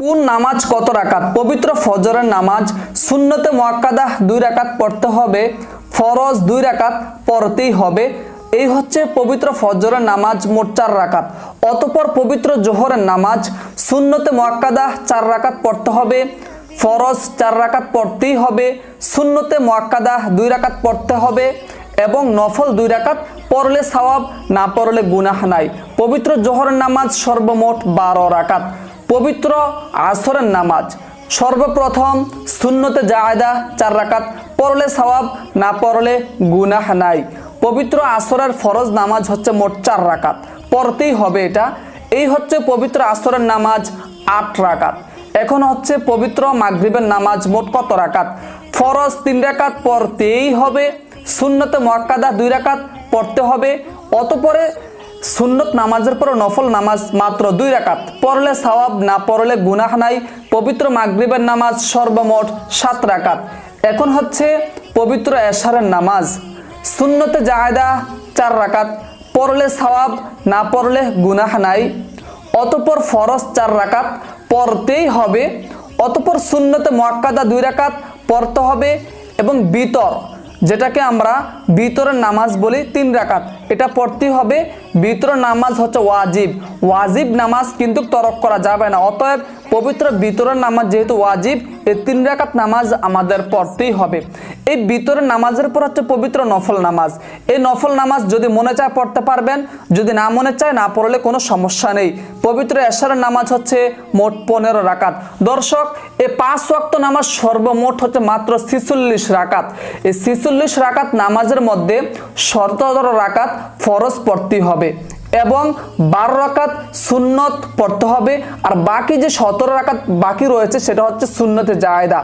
কোন নামাজ কত রাকাত? পবিত্র ফজরের নামাজ শূন্যতে মোয়াক্কাদা দুই রাকাত পড়তে হবে, ফরজ দুই রাকাত পড়তেই হবে। এই হচ্ছে পবিত্র ফজরের নামাজ মোট চার রাকাত। অতপর পবিত্র জোহরের নামাজ শূন্যতে মোয়াক্কাদা চার রাকাত পড়তে হবে, ফরজ চার রাকাত পড়তেই হবে শূন্যতে মোয়াক্কাদা দুই রাকাত পড়তে হবে এবং নফল দুই রাকাত পড়লে সওয়াব, না পড়লে গুনাহ নাই। পবিত্র জোহরের নামাজ সর্বমোট বারো রাকাত। পবিত্র আসরের নামাজ। সর্বপ্রথম শূন্যতে জায়দা, চার রাকাত পড়লে সওয়াব, না পড়লে গুনাহ নাই। পবিত্র আসরের ফরজ নামাজ হচ্ছে মোট চার রাকাত। পড়তেই হবে এটা। এই হচ্ছে পবিত্র আসরের নামাজ আট রাকাত। এখন হচ্ছে পবিত্র মাগরিবের নামাজ মোট কত রাকাত? ফরজ তিন রাকাত পড়তেই হবে শূন্যতে মোয়াক্কাদা দুই রাকাত পড়তে হবে, অতপরে সুন্নত নামাজের পর নফল নামাজ মাত্র দুই রাকাত। পড়লে সওয়াব, না পড়লে গুনাহ নাই। পবিত্র মাগরিবের নামাজ সর্বমোট সাত রাকাত। এখন হচ্ছে পবিত্র এশারের নামাজ। সুন্নতে জায়দা চার রাকাত। পড়লে সওয়াব, না পড়লে গুনাহ নাই। অতপর ফরজ চার রাকাত। পড়তেই হবে। অতপর সুন্নতে মোয়াক্কাদা দুই রাকাত। পড়তে হবে এবং বিতর। যেটাকে আমরা বিতরের নামাজ বলি তিন রাকাত। এটা পড়তেই হবে। বিতর নামাজ হচ্ছে ওয়াজিব। ওয়াজিব নামাজ কিন্তু তরক করা যাবে না। অতএব পবিত্র বিতরের নামাজ যেহেতু ওয়াজিব, এই তিন রাকাত নামাজ আমাদের পড়তেই হবে। এই বিতরের নামাজের পর হচ্ছে পবিত্র নফল নামাজ। এই নফল নামাজ যদি মনে চায় পড়তে পারবেন, যদি না মনে চায় না পড়লে কোনো সমস্যা নেই। পবিত্র এশারের নামাজ হচ্ছে মোট পনেরো রাকাত। দর্শক এই পাঁচ ওয়াক্ত নামাজ সর্বমোট হচ্ছে মাত্র ছিচল্লিশ রাকাত। এই ছিচল্লিশ রাকাত নামাজের মধ্যে সতেরো রাকাত ফরজ পড়তেই হবে এবং বারো রাকাত সুন্নত পড়তে হবে। আর বাকি যে সতেরো রাকাত বাকি রয়েছে, সেটা হচ্ছে সুন্নতে জায়দা।